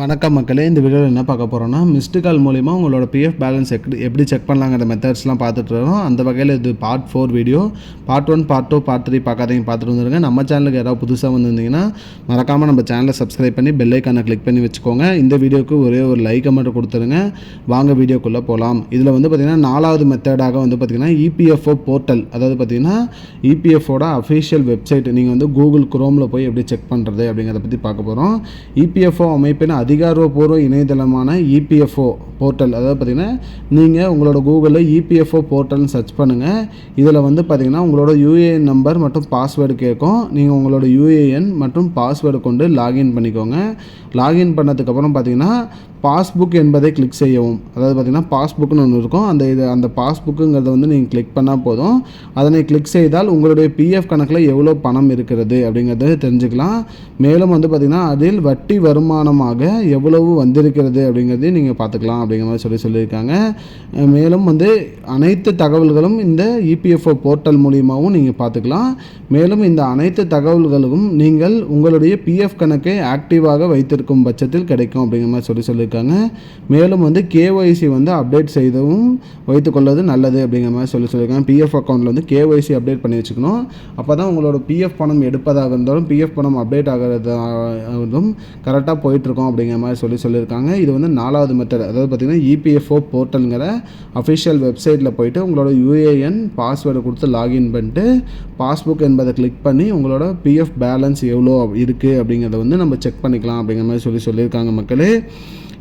வணக்கம் மக்களே இந்த வீடியோவில் என்ன பார்க்க போகிறோம்னா மிஸ்டு கால் மூலிமா உங்களோட பிஎஃப் பேலன்ஸ் எப்படி எப்படி செக் பண்ணலாங்கிற மெத்தட்ஸ்லாம் பார்த்துட்டு இருக்கோம். அந்த வகையில் இது part four video part one part two part three பார்க்காதீங்க பார்த்துட்டு வந்துருங்க. நம்ம சேனலுக்கு யாராவது புதுசாக வந்திருந்தீங்கன்னா மறக்காமல் நம்ம சேனலை சப்ஸ்கிரைப் பண்ணி பெல் ஐக்கானை கிளிக் பண்ணி வச்சுக்கோங்க. இந்த வீடியோக்கு ஒரே ஒரு லைக்கை மட்டும் கொடுத்துருங்க. வாங்க வீடியோக்குள்ளே போகலாம் இதில் வந்து பார்த்திங்கன்னா நாலாவது மெத்தடாக வந்து பார்த்திங்கன்னா இபிஎஃப்ஓ போர்ட்டல் அதாவது பார்த்திங்கன்னா இபிஎஃப்ஓட அஃபிஷியல் வெப்சைட் நீங்கள் வந்து கூகுள் குரோமில் போய் எப்படி செக் பண்ணுறது அப்படிங்கிறத பற்றி பார்க்க போகிறோம் இபிஎஃப்ஓ அமைப்பின் அதிகாரப்பூர்வ இணையதளமான இபிஎஃப்ஓ போர்ட்டல் அதாவது பார்த்திங்கன்னா நீங்கள் உங்களோட கூகுளில் இபிஎஃப்ஓ போர்ட்டல்னு சர்ச் பண்ணுங்கள் இதில் வந்து பார்த்திங்கன்னா உங்களோட யூஏஎன் நம்பர் மற்றும் பாஸ்வேர்டு கேட்கும். நீங்கள் உங்களோட யூஏஎன் மற்றும் பாஸ்வேர்டு கொண்டு லாகின் பண்ணிக்கோங்க. லாகின் பண்ணதுக்கப்புறம் பார்த்தீங்கன்னா பாஸ்புக் என்பதை கிளிக் செய்யவும். அதாவது பார்த்திங்கன்னா பாஸ்புக்னு ஒன்று இருக்கும். அந்த இது அந்த பாஸ்புக்குங்கிறத வந்து நீங்கள் கிளிக் பண்ணால் போதும். அதனை கிளிக் செய்தால் உங்களுடைய பிஎஃப் கணக்கில் எவ்வளோ பணம் இருக்கிறது அப்படிங்கிறத தெரிஞ்சுக்கலாம். மேலும் வந்து பார்த்திங்கன்னா அதில் வட்டி வருமானமாக எவ்வளவு வந்திருக்கிறது அப்படிங்கிறதையும் நீங்கள் பார்த்துக்கலாம் அப்படிங்கிற மாதிரி சொல்லி சொல்லியிருக்காங்க. மேலும் வந்து அனைத்து தகவல்களும் இந்த இபிஎஃப்ஓ போர்ட்டல் மூலியமாகவும் நீங்கள் பார்த்துக்கலாம். மேலும் இந்த அனைத்து தகவல்களும் நீங்கள் உங்களுடைய பிஎஃப் கணக்கை ஆக்டிவாக வைத்திருக்கும் பட்சத்தில் கிடைக்கும் அப்படிங்கிற மாதிரி சொல்லி சொல்லியிருக்காங்க. மேலும் வந்து கேஒய்சி வந்து அப்டேட் செய்தவும் வைத்துக்கொள்வது நல்லது அப்படிங்கிற மாதிரி சொல்லி சொல்லியிருக்காங்க. பிஎஃப் அக்கௌண்ட்டில் வந்து கேஒய்சி அப்டேட் பண்ணி வச்சுக்கணும். அப்போ தான் உங்களோட பிஎஃப் பணம் எடுப்பதாக இருந்தாலும் பிஎஃப் பணம் அப்டேட் ஆகிறதும் கரெக்டாக போயிட்டுருக்கோம் அப்படிங்கிற மாதிரி சொல்லி சொல்லியிருக்காங்க. இது வந்து நாலாவது மெத்தட் அதாவது பார்த்திங்கன்னா இபிஎஃப்ஓ போர்ட்டலுங்கிற அஃபிஷியல் வெப்சைட்டில் போயிட்டு உங்களோட யூஏஎன் பாஸ்வேர்டு கொடுத்து லாகின் பண்ணிட்டு பாஸ்புக் என்பதை கிளிக் பண்ணி உங்களோட பிஎஃப் பேலன்ஸ் எவ்வளோ இருக்குது அப்படிங்கிறத வந்து நம்ம செக் பண்ணிக்கலாம் அப்படிங்கிற மாதிரி சொல்லி சொல்லியிருக்காங்க மக்களே.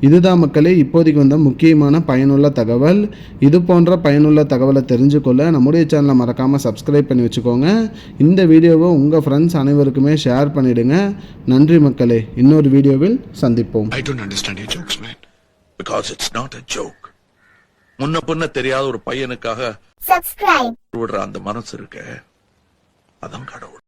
இதுதான் மக்களே இப்போதைக்கு வந்த முக்கியமான பயனுள்ள தகவல். இது போன்ற பயனுள்ள தகவலை தெரிஞ்சுக்கொள்ள நம்முடைய சேனலை மறக்காமல் சப்ஸ்கிரைப் பண்ணி வச்சுக்கோங்க. இந்த வீடியோவை உங்கள் ஃப்ரெண்ட்ஸ் அனைவருக்குமே ஷேர் பண்ணிவிடுங்க நன்றி மக்களே இன்னொரு வீடியோவில் சந்திப்போம். I don't understand your jokes, man. Because it's not a joke. முன்ன பின்ன தெரியாத ஒரு பையனுக்காக subscribe. விடுற அந்த மனசு இருக்க அதான் கடவுள்.